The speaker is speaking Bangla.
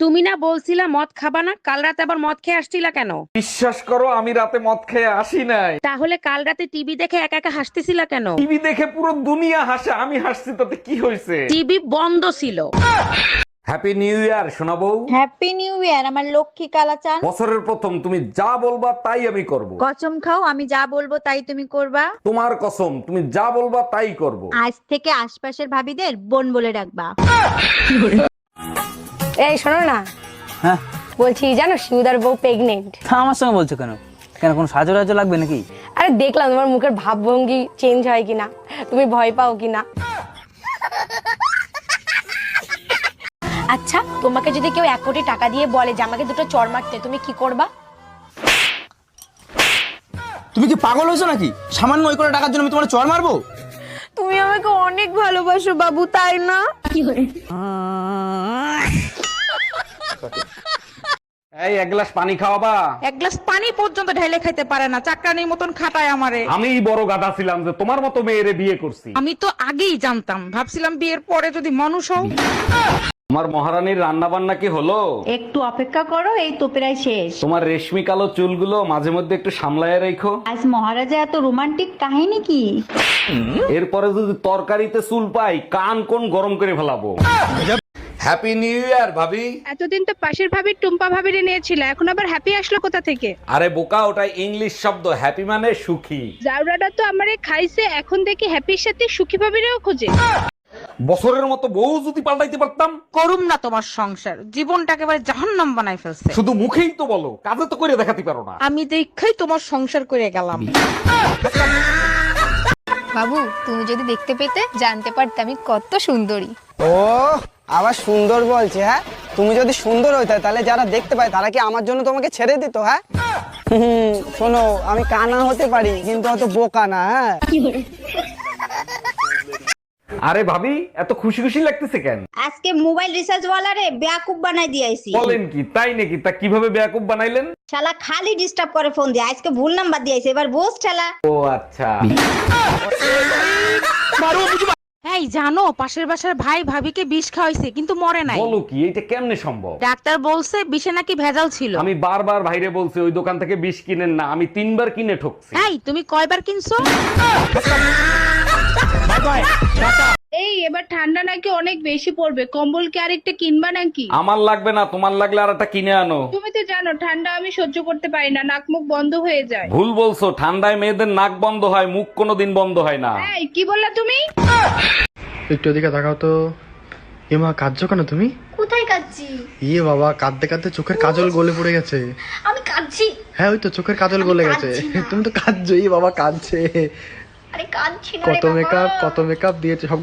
তুমি না বলছিলা মদ খাবা না কাল রাতে আবার মদ খেয়ে আসছিলা কেন? বিশ্বাস করো আমি রাতে মদ খেয়ে আসি নাই। তাহলে কাল রাতে টিভি দেখে একা একা হাসতেছিলা কেন? টিভি দেখে পুরো দুনিয়া হাসে আমি হাসছি তাতে কি হয়েছে? টিভি বন্ধ ছিল। হ্যাপি নিউ ইয়ার শোনাবো হ্যাপি নিউ ইয়ার আমার লক্ষ্মী কালাচান। বছরের প্রথম তুমি যা বলবা তাই আমি করব। কসম খাও আমি যা বলব তাই তুমি করবা। তোমার কসম তুমি যা বলবা তাই করব। আজ থেকে আশপাশের ভাবিদের বোন বলে ডাকবা। এই শোনো না। হ্যাঁ? বলছি জানো শিউদার বউ প্রেগনেন্ট আমার সঙ্গে বলছো কেন? কেন কোনো সাহায্য টাহাজ্য লাগবে নাকি? আরে দেখলাম তোমার মুখের ভাবভঙ্গি চেঞ্জ হয় কিনা তুমি ভয় পাও কিনা। আচ্ছা তোমাকে যদি কেউ এক কোটি টাকা দিয়ে বলে যে আমাকে দুটো চর মারতে তুমি কি করবা? তুমি কি পাগল হয়েছো নাকি? সামান্য ওই করে টাকার জন্য আমি তোমার চর মারবো? তুমি আমাকে অনেক ভালোবাসো বাবু তাই না? এই এক গ্লাস পানি খাওয়াবা। এক গ্লাস পানি পর্যন্ত ঢেলে খাইতে পারে না চাকরানির মতন খাটায় আমারে। আমি বড় গাধা ছিলাম যে তোমার মতো মেয়েরে বিয়ে করছি। আমি তো আগেই জানতাম ভাবছিলাম বিয়ের পরে যদি মানুষ হও। তোমার মহারানীর রান্না বান্না কি হলো? একটু অপেক্ষা করো এই তো প্রায় শেষ। তোমার রেশমি কালো চুলগুলো মাঝে মধ্যে একটু সামলায় রেখো। আজ মহারাজা এত রোমান্টিক কাহিনী কি? এরপরে যদি তরকারিতে চুল পাই কান কোন গরম করে ফেলাবো? হ্যাপি নিউ ইয়ার ভাবি। এতদিন তো পাশের ভাবির টুম্পা ভাবির নিয়েছিল এখন আবার হ্যাপি আসলো কোথা থেকে? আরে বোকা ওটা ইংলিশ শব্দ হ্যাপি মানে সুখী। জাউরাটা তো আমারে খাইছে এখন দেখি হ্যাপির সাথে সুখী ভাবিরেও খোঁজে। বছরের মতো বউ যদি পাল্টাইতে পারতাম করুম না তোমার সংসার জীবনটা একেবারে জাহান্নাম বানাই ফেলছে। শুধু মুখেই তো বলো কাজে তো করে দেখাতে পারো না। আমি দেখাই তোমার সংসার করে গেলাম। বাবু তুমি যদি দেখতে পেতে জানতে পারতে আমি কত সুন্দরী। ও আবার সুন্দর বলছে হ্যাঁ? তুমি যদি সুন্দর হইতে তাহলে যারা দেখতে পায় তারা কি আমার জন্য তোমাকে ছেড়ে দিত হ্যাঁ? হুম, শোনো আমি কানা হতে পারি কিন্তু অত বোকা না হ্যাঁ? আরে ভাবি এত খুশি খুশি লাগতেছে কেন? আজকে মোবাইল রিচার্জ ওয়ালারে বেয়াকুব বানাই দিয়েছি বলেন কি তাই নাকি? তা কীভাবে বেয়াকুব বানাইলেন? শালা খালি ডিস্টার্ব করে ফোন দিয়ে আজকে ভুল নাম্বার দিয়েছে এবার বোস ঠেলা ও আচ্ছা। এই জানো পাশের বাসার ভাই ভাবিকে বিষ খাওয়াইছে কিন্তু মরে নাই। বলো কি এটা কেমনে সম্ভব? ডাক্তার বলছে বিষে নাকি ভেজাল ছিল। আমি বারবার ভাইরে বলছি ওই দোকান থেকে বিষ কিনেন না আমি তিনবার কিনে ঠকছি। এই তুমি কয়বার কিনছো? এই এবার ঠান্ডা নাকি অনেক বেশি পড়বে। কম্বল কি আরেকটা কিনবা নাকি? আমার লাগবে না তোমার লাগলে আর একটা কিনে আনো। তুমি তো জানো ঠান্ডা আমি সহ্য করতে পারি না নাক মুখ বন্ধ হয়ে যায়। ভুল বলছো ঠান্ডায় মেয়েদের নাক বন্ধ হয় মুখ কোনোদিন বন্ধ হয় না। এই কি বললা তুমি? একটু ওদিকে তাকাও তো। এমা কাঁদছো কেন তুমি? কোথায় কাঁদছি? ইয়ে বাবা কাঁদতে কাঁদতে চোখের কাজল গলে পড়ে গেছে। আমি কাঁদছি। হ্যাঁ ওই তো চোখের কাজল গলে গেছে। তুমি তো কাঁদছো ই বাবা কাঁদছে। আরে কাঁদছি কত মেকআপ কত মেকআপ দিয়েছে সব